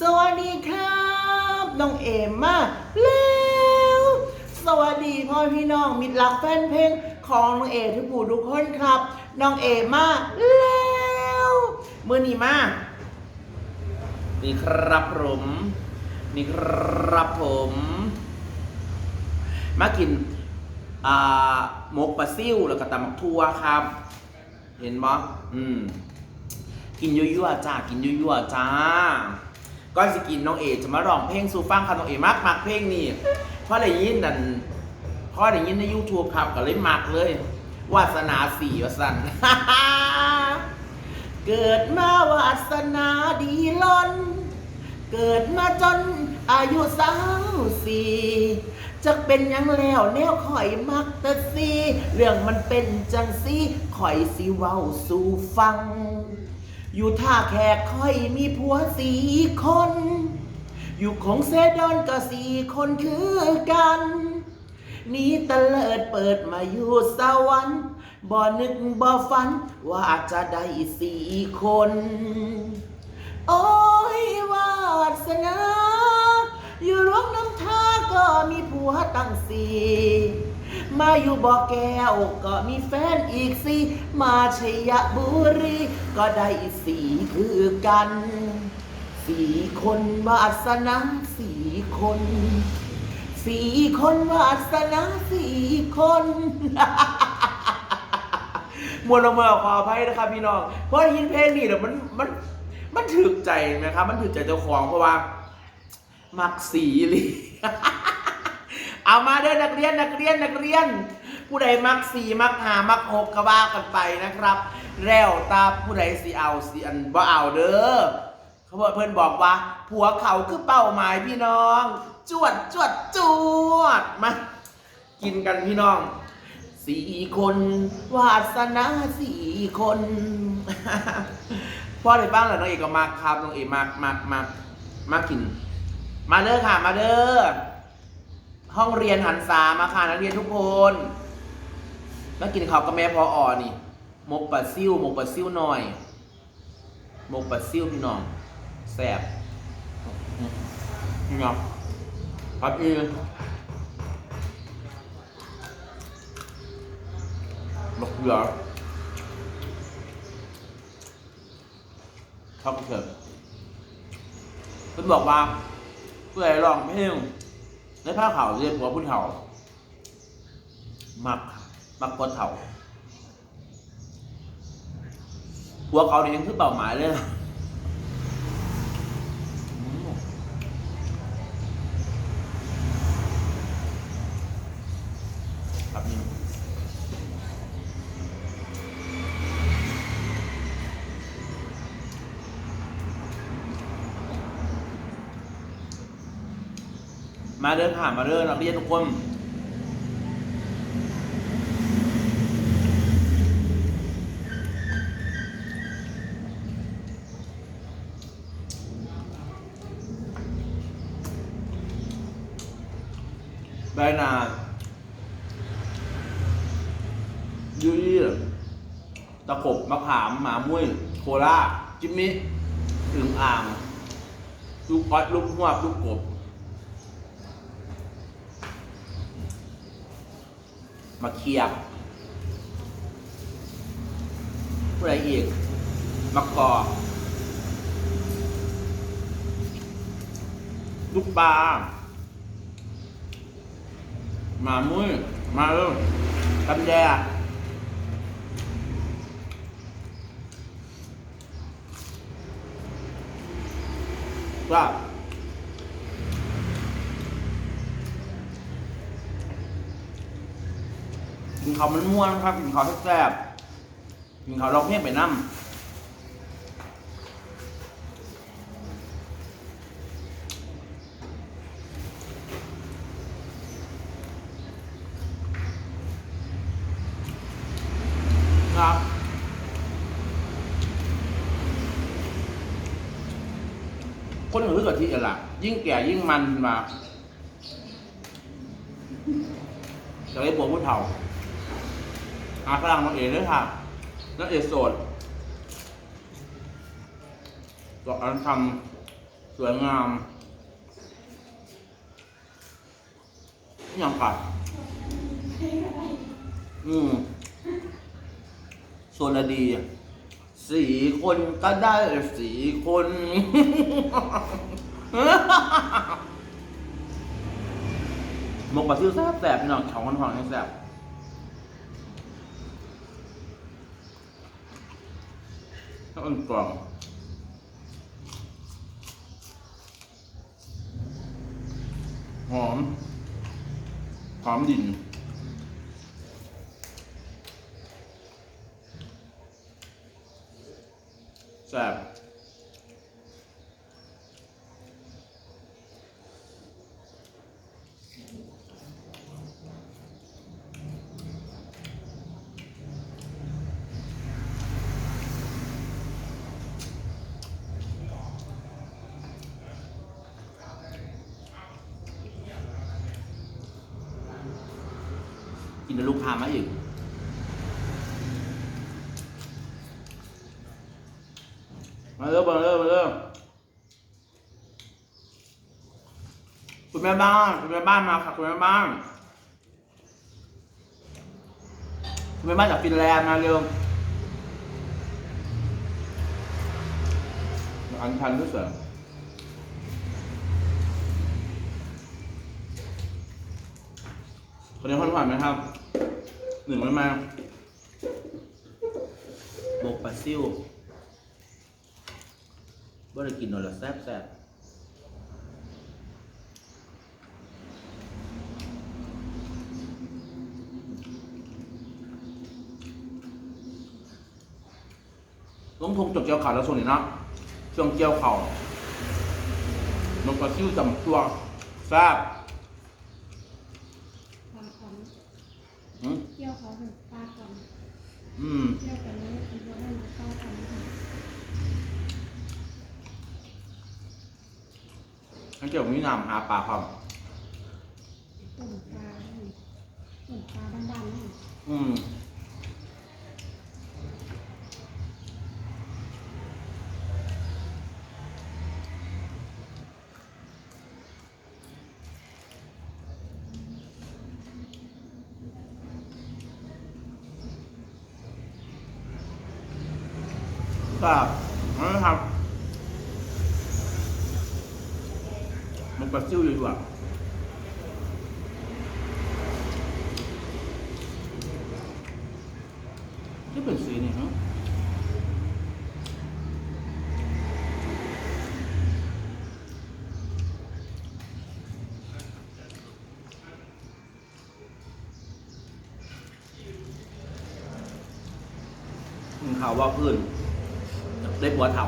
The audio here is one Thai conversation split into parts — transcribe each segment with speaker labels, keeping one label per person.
Speaker 1: สวัสดีครับน้องเอมมาแล้ว สวัสดีพ่อพี่น้องมิตรรักแฟนเพลงของน้องเอทุกผู้ทุกคนครับน้องเอมมาแล้วมือนี้มานี่ครับผมนี่ครับผม มากินอ่าหมกปลาซิ่วแล้วก็ตำบักทั่วครับ เห็นบ่อืมกินยั่วๆจ้ากินยั่วๆจ้า ก็สกินน้องเอจะมาร้องเพลงสู่ฟังครับน้องเอมักมักเพลงนี่เพราะได้ยินนั่นเพราะได้ยินใน YouTube ครับก็เลยมักเลยวาสนาสีวาสันเกิดมาวาสนาดีล้น เกิดมาจนอายุสาวสี่จะเป็นยังแล้วแนวข่อยมักต่สีเรื่องมันเป็นจังสีข่อยสิเว้าสู่ฟัง อยู่ท่าแขกค่อยมีผัวสี่คน อยู่ของเซดอนก็สี่คนคือกัน นี่ตะเลิดเปิดมาอยู่สวรรค์บ่นึกบ่ฝันว่าจะได้สี่คน โอ้ยวาสนา อยู่ร่วงน้ำท่า ก็มีผัวตั้งสี่มาอยู่บ่อแก้วก็มีแฟนอีกสี่มาชัยบุรีก็ได้สี่คือกัน สี่คนวาสนาสี่คน สี่คนวาสนาสี่คนมวลลงมาขออภัยนะครับพี่น้อง เพราะยินเพลงนี้เดี๋ยวมันมันมันถึกใจนะครับ มันถึกใจเจ้าของเพราะว่า มักสีลย เอามาเด้อนักเรียนนักเรียนนักเรียน ผู้ใดมักสี่มักหามักหกก็ว่ากันไปนะครับ แล้วตาผู้ใดสีเอาสีอันบ่เอาเด้อเขาบอกเพื่อนบอกว่า ผัวเขาคือเป้าหมายพี่น้อง จวดจวดจวดมากินกันพี่น้องสี่คนวาสนาสี่คนพ่อได้บ้างเหรอน้องเอกก็มาครับน้องเอกมามามามากิน มาเด้อค่ะมาเด้อ ห้องเรียนหันษามาค่ะนักเรียนทุกคนมากินข้าวกับแม่พออ่อนี่หมกปลาซิ่วหมกปลาซิ่วหน่อยหมกปลาซิ่วพี่น้องแซ่บนี่เนาะพัดอีบักเหลือชอบเถิดเพิ่นบอกว่าเพื่อให้ร้องเพลง ในผ้าขาวเรียกหัวผู้เฒ่ามักมักคนเฒ่าผัวเขาเนี่ยยังคือเป้าหมายเลยนะอืมครับนี่ มาเดินผ่านมาเดินนักเรียนทุกคนได้นายุยี่ตะขบมะขามหมามุ้ยโคราจิมมิถึงอ่าง ลูกออดลูกหวลูกกบ มาเคียบผู้ใดอีกมะกอกลูกปลามามุ้ยมาเร็วตำแยว่ากิน เขามันม่วนครับกินเขาแซ่บๆกินเขาเราเพี้ยนไปน้ำครับคนหือกับที่เอล่ะยิ่งแก่ยิ่งมันมาจะได้บวกผู้เฒ่า อาพลังน้องเอ๋ด้วยค่ะน้องเอ๋โสดก็อันทำสวยงามนี่ยังกัดอืมส่วนดีสี่คนก็ได้สี่คนมกปลาซิวแซ่บแซ่บพี่น้องเขาคนหอนแซ่บ ข้าอันกล่องหอม หอมดินแซ่บ กินล้วลูกค้ามาอีกมาเริ่มมาเริ่มมาเริ่มคุณแม่บ้านคุณแม่บ้านมาค่ะคุณแม่บ้านคุณแม่บ้านจากฟินแลนด์มาเร็วอันทันด้วยเสริม คนนี้คนผ่านไหมครับ หนึ่งไม่มาบกปลาซิวบ่ได้กินนอนละแซ่บแซ่บลงทงจบเกี่ยวข่าวแล้วส่วนนี้เนาะช่วงเกี่ยวข่าวนกกระซิ่วจำตัวแซ่บ
Speaker 2: ปลาคอน
Speaker 1: อืม
Speaker 2: เที่ยวเขาเป็นปลาคอน
Speaker 1: อืม
Speaker 2: เที่ยวกันแล้วคิดว่ามันจะเข้ากันค่ะ
Speaker 1: ทั้งเกี่ยวกับนินามหาปลาความ
Speaker 2: ต้มปลานี่ต้มปลาบ้านๆนี่
Speaker 1: อืม ครับนะครับมันกระซิ่วอยู่ดีว่าที่เป็นสีนี่ฮะข่าวว่าเพื่อน ได้ผัวเถ่า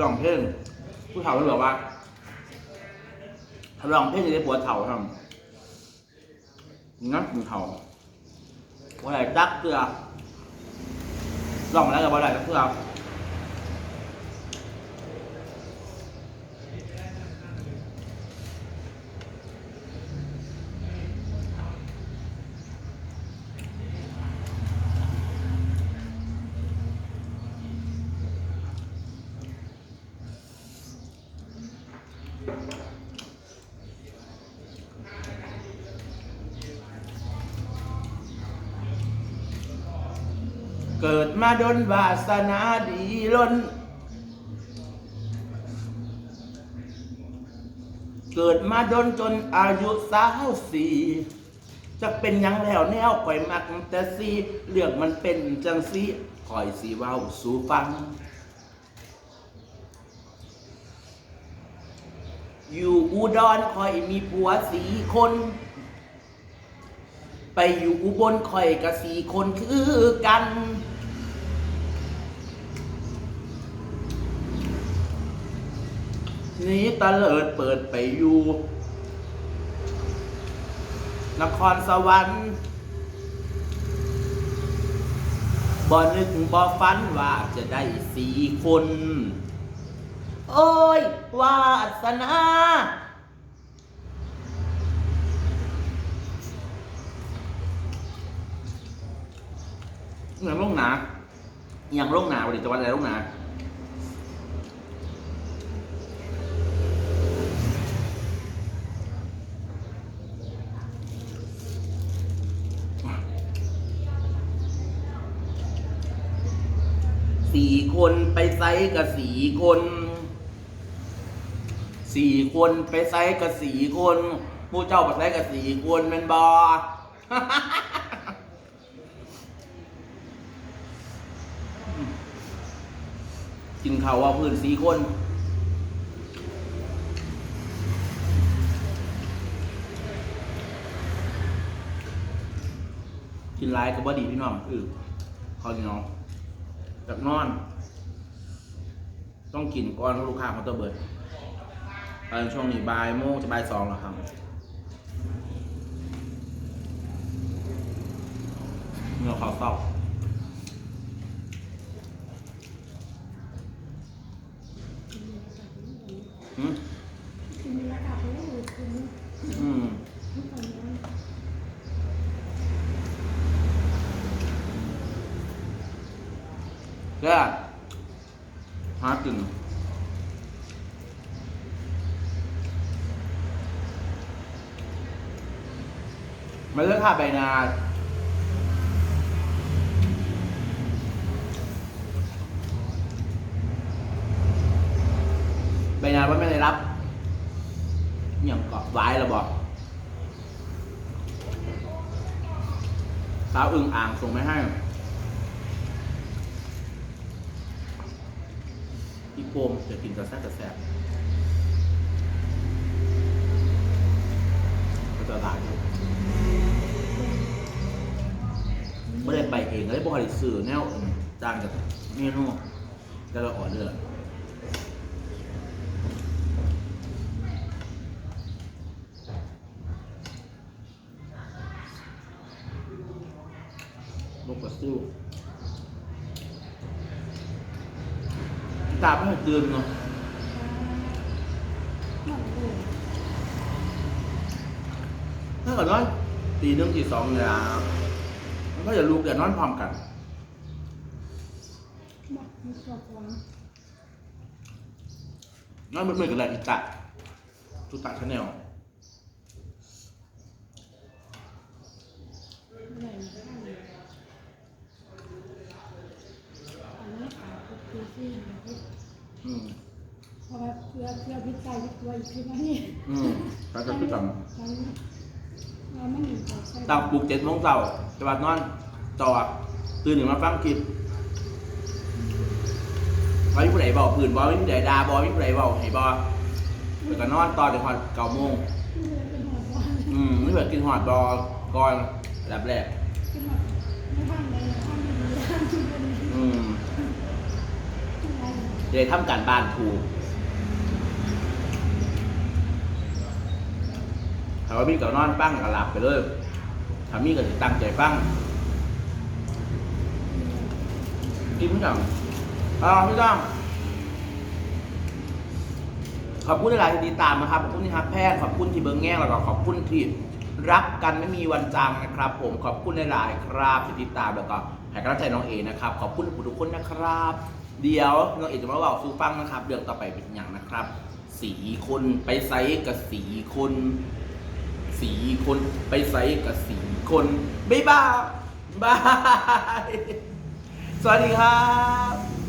Speaker 1: ร้องเพลงผู้เฒ่ามันบอกว่าถ้าร้องเพลงจะได้ผัวเถ่าทำงั้นมึงเถ่าว่าไหนจักเตือร้องมาแล้วกับว่าไหนจักเตือ เกิดมาดนวาสนาดีล้น เกิดมาดนจนอายุสาวสี่จะเป็นยังแล้วแนวข่อยมักแต่สีเลือกมันเป็นจังสีข่อยสีเว้าสูฟัง อยู่อุดรคอยมีผัวสีคน ไปอยู่อุบลคอยกับสีคนคือกัน นี้ตะเลิดเปิดไปอยู่ นครสวรรค์บ่นึกบ่ฝันว่าจะได้สี่คน โอ้ยวาสนาอย่างลงหนาอย่างลงหนาวันนี้จะวันอะไรลงหนา สี่คนไปไซกับสี่คนสี่คนไปไซกับสี่คนผู้เจ้าไปไซกับสี่คนมันบอกินข้าวว่าพื้นสี่คนกินไรก็บ่ดีพี่น้องคือข้าวเหนียว จากนอน ต้องกินก้อนลูกค้าเขาตัวเบิดตอนช่วงนี้บ่ายโมงจะบ่ายสองแล้วครับเมื่อเขาเศร้าอืม
Speaker 2: กินราคาไปเลยกิน
Speaker 1: อืม
Speaker 2: ทุกคนนั้น
Speaker 1: ก็หากิน มาเลือกค่าใบนาใบนาว่าไม่ได้รับอย่างเกาะไว้รอบอกสาวอึ่งอ่างส่งไม่ให้พี่โปมจะกินกระแซบกระแซบก็จะหลายอยู่ไม่ได้ไป เลยบริสื่อแนวอื่นจ้างจากเมนูแล้วก็ออเดอร์ลูกกระซิวตาไม่ให้ตื่นเนาะถ้าเกิดนอนตีหนึ่งตีสองเนี่ย มันก็จะลุกแต่นอนพร้อมกัน
Speaker 2: หมดมีตัวฟอง
Speaker 1: นอนเหมือนๆกันแหละอิตะจุตะชาแนล
Speaker 2: อะไรข้างเลยอันนี้ขายปุ๊บปีซี่ปุ๊บ
Speaker 1: อืม
Speaker 2: เพราะว่าเพื่อเพื่อพิจัยตัวอีกทีนะนี่
Speaker 1: อืมการจะพิจารณา
Speaker 2: ฉันเราไม่หนีต่อใช่
Speaker 1: ตั้งปลุกเจ็ดโมงเช้า จะบัดนอนจอตื่นถึงมาฟังคลิปว่ามีผู้ใดบอกผื่นบอมีผู้ใดด่าบอมีผู้ใดบอกให้บอเดี๋ยวก็นอนต่อนเดี๋ยวพอเก้าโมง
Speaker 2: อื
Speaker 1: มไม่เผื่อกินหอดบอก่อนอันดับแรก
Speaker 2: เป็นหอดไม่ทางใดทางดีทางที่เป็น
Speaker 1: อืม
Speaker 2: อะไร
Speaker 1: จะได้ทำการบ้านถูกถ้าว่ามีก็นอนฟังก็หลับไปเลย ถ้ามีก็จะตั้งใจฟังกินทุกอย่างอ่าพี่ต้องขอบคุณหลายที่ติดตามนะครับขอบคุณที่ฮักแพงขอบคุณที่เบิ้งแง่แล้วก็ขอบคุณที่รักกันไม่มีวันจางนะครับ ผมขอบคุณหลายๆครับที่ติดตามแล้วก็ให้กำลังใจน้องเอนะครับ ขอบคุณทุกคนนะครับ เดี๋ยวน้องเอจะมาบอกซู่ฟังนะครับเรื่องต่อไปเป็นอย่างนะครับ สีคนไปไซส์กับสีคน สีคน ไปใส่กับสีคนบ๊ายบายบาย สวัสดีครับ